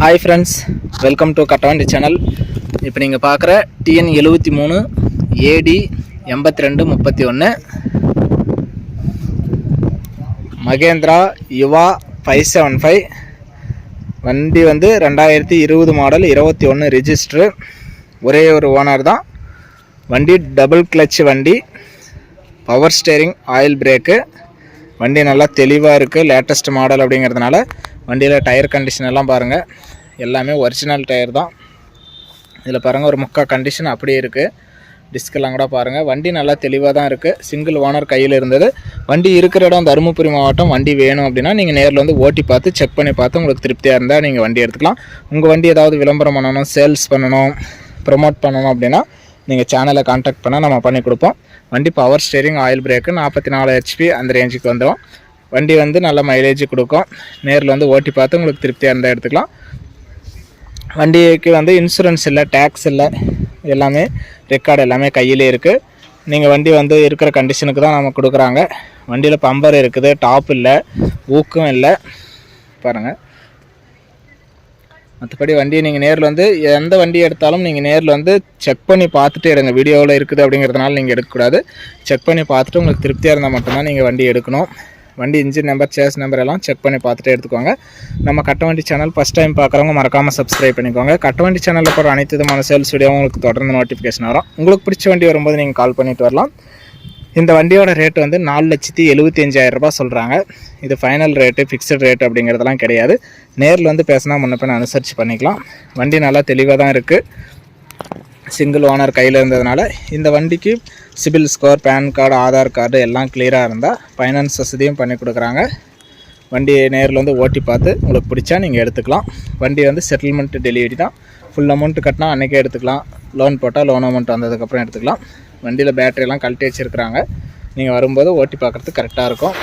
Hi friends welcome to Kattavandi channel இப்போ நீங்கள் பார்க்குற டிஎன் எழுபத்தி மூணு ஏடி எண்பத்தி ரெண்டு முப்பத்தி ஒன்று Mahindra Yuvo five seven five வண்டி வந்து ரெண்டாயிரத்தி இருபது மாடல் இருபத்தி ஒன்று ரிஜிஸ்ட்ரு ஒரே ஒரு ஓனர் தான். வண்டி டபுள் கிளச் வண்டி. பவர் ஸ்டேரிங் ஆயில் பிரேக்கு வண்டி நல்லா தெளிவாக இருக்குது லேட்டஸ்ட் மாடல் அப்படிங்கிறதுனால வண்டியில் டயர் கண்டிஷன் எல்லாம் பாருங்கள் எல்லாமே ஒரிஜினல் டயர் தான். இதில் பாருங்கள் ஒரு முக்கால் கண்டிஷன் அப்படியே இருக்குது டிஸ்கெல்லாம் கூட பாருங்கள் வண்டி நல்லா தெளிவாக தான் இருக்குது சிங்கிள் ஓனர் கையில் இருந்தது. வண்டி இருக்கிற இடம் தருமபுரி மாவட்டம். வண்டி வேணும் அப்படின்னா நீங்கள் நேரில் வந்து ஓட்டி பார்த்து செக் பண்ணி பார்த்து உங்களுக்கு திருப்தியாக இருந்தால் நீங்கள் வண்டி எடுத்துக்கலாம். உங்கள் வண்டி ஏதாவது விளம்பரம் பண்ணணும் சேல்ஸ் பண்ணணும் ப்ரொமோட் பண்ணணும் அப்படின்னா நீங்கள் சேனலை காண்டாக்ட் பண்ணால் நம்ம பண்ணி கொடுப்போம். வண்டி பவர் ஸ்டேரிங் ஆயில் பிரேக்கு நாற்பத்தி நாலு ஹெச்பி அந்த ரேஞ்சுக்கு வந்துடும் வண்டி வந்து நல்ல மைலேஜ் கொடுக்கும். நேரில் வந்து ஓட்டி பார்த்து உங்களுக்கு திருப்தியாக இருந்தால் எடுத்துக்கலாம். வண்டிக்கு வந்து இன்சூரன்ஸ் இல்லை டேக்ஸ் இல்லை எல்லாமே ரெக்கார்டு எல்லாமே கையிலே இருக்குது நீங்கள் வண்டி வந்து இருக்கிற கண்டிஷனுக்கு தான் நம்ம கொடுக்குறாங்க. வண்டியில் பம்பர் இருக்குது டாப் இல்லை ஊக்கம் இல்லை. பாருங்கள் மற்றபடி வண்டியை நீங்கள் நேரில் வந்து எந்த வண்டி எடுத்தாலும் நீங்கள் நேரில் வந்து செக் பண்ணி பார்த்துட்டு எடுங்க. வீடியோவில் இருக்குது அப்படிங்கிறதுனால நீங்கள் எடுக்கக்கூடாது. செக் பண்ணி பார்த்துட்டு உங்களுக்கு திருப்தியாக இருந்தால் மட்டும்தான் நீங்கள் வண்டி எடுக்கணும். வண்டி இன்ஜின் நம்பர் சேஸ் நம்பர் எல்லாம் செக் பண்ணி பார்த்துட்டு எடுத்துக்கோங்க. நம்ம கட்டவண்டி சேனல் ஃபஸ்ட் டைம் பார்க்குறவங்க மறக்காமல் சப்ஸ்கிரைப் பண்ணிக்கோங்க. கட்டவண்டி சேனலில் போகிற அனைத்து விதமான சேல்ஸ் வீடியோ உங்களுக்கு தொடர்ந்து நோட்டிஃபிகேஷன் வரும். உங்களுக்கு பிடிச்ச வண்டி வரும்போது நீங்கள் கால் பண்ணிட்டு வரலாம். இந்த வண்டியோட ரேட் வந்து நாலு லட்சத்தி எழுபத்தி அஞ்சாயிரம் சொல்கிறாங்க இது ஃபைனல் ரேட்டு ஃபிக்ஸட் ரேட் அப்படிங்கிறதெல்லாம் கிடையாது. நேரில் வந்து பேசினா முன்னப்பின் அனுசரித்து பண்ணிக்கலாம். வண்டி நல்லா தெளிவாக தான் இருக்குது சிங்கிள் ஓனர் கையில் இருந்ததுனால இந்த வண்டிக்கு CIBIL score PAN card Aadhaar card எல்லாம் கிளியராக இருந்தால் ஃபைனான்ஸ் வசதியும் பண்ணி கொடுக்குறாங்க. வண்டி நேரில் வந்து ஓட்டி பார்த்து உங்களுக்கு பிடிச்சா நீங்கள் எடுத்துக்கலாம். வண்டி வந்து செட்டில்மெண்ட் டெலிவரி தான். ஃபுல் அமௌண்ட் கட்டினா அன்றைக்கே எடுத்துக்கலாம். லோன் போட்டால் லோன் அமௌண்ட் வந்ததுக்கப்புறம் எடுத்துக்கலாம். வண்டியில் பேட்டரியெல்லாம் கழட்டி வச்சுருக்குறாங்க. நீங்கள் வரும்போது ஓட்டி பார்க்குறதுக்கு கரெக்டாக இருக்கும்.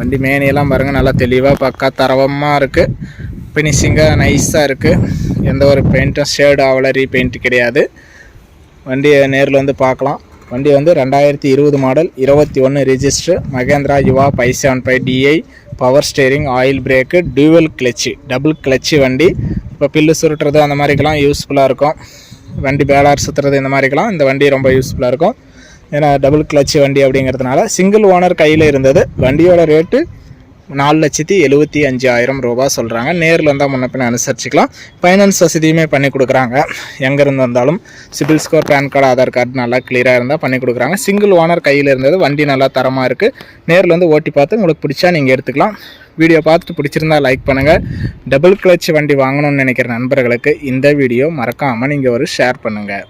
வண்டி மேனையெல்லாம் பாருங்கள் நல்லா தெளிவாக பக்கா தரவமாக இருக்குது ஃபினிஷிங்காக நைஸாக இருக்குது எந்த ஒரு பெயிண்ட்டும் ஷேடு ஆகலை ரீபெயிண்ட் கிடையாது. வண்டியை நேரில் வந்து பார்க்கலாம். வண்டி வந்து ரெண்டாயிரத்தி இருபது மாடல் இருபத்தி ஒன்று register Mahindra Yuvo five seven five DI power steering oil brake dual clutch double clutch வண்டி. இப்போ பில்லு சுருட்டுறது அந்த மாதிரிக்கெல்லாம் யூஸ்ஃபுல்லாக இருக்கும். வண்டி பேலார் சுற்றுறது இந்த மாதிரிக்கெல்லாம் இந்த வண்டி ரொம்ப யூஸ்ஃபுல்லாக இருக்கும். ஏன்னா டபுள் கிளச்சு வண்டி அப்படிங்கிறதுனால சிங்கிள் ஓனர் கையில் இருந்தது. வண்டியோட ரேட்டு நாலு லட்சத்தி எழுபத்தி அஞ்சாயிரம் ரூபா சொல்கிறாங்க நேரில் வந்தால் முன்ன பின்ன அனுசரிச்சிக்கலாம். ஃபைனான்ஸ் வசதியுமே பண்ணி கொடுக்குறாங்க. எங்கேருந்து வந்தாலும் CIBIL score PAN card Aadhaar card நல்லா கிளியராக இருந்தால் பண்ணி கொடுக்குறாங்க. சிங்கிள் ஓனர் கையில் இருந்தது. வண்டி நல்லா தரமாக இருக்குது நேரில் வந்து ஓட்டி பார்த்து உங்களுக்கு பிடிச்சா நீங்கள் எடுத்துக்கலாம். வீடியோ பார்த்துட்டு பிடிச்சிருந்தா லைக் பண்ணுங்கள் டபுள் கிளச் வண்டி வாங்கணும்னு நினைக்கிற நண்பர்களுக்கு இந்த வீடியோ மறக்காமல் நீங்கள் ஒரு ஷேர் பண்ணுங்கள்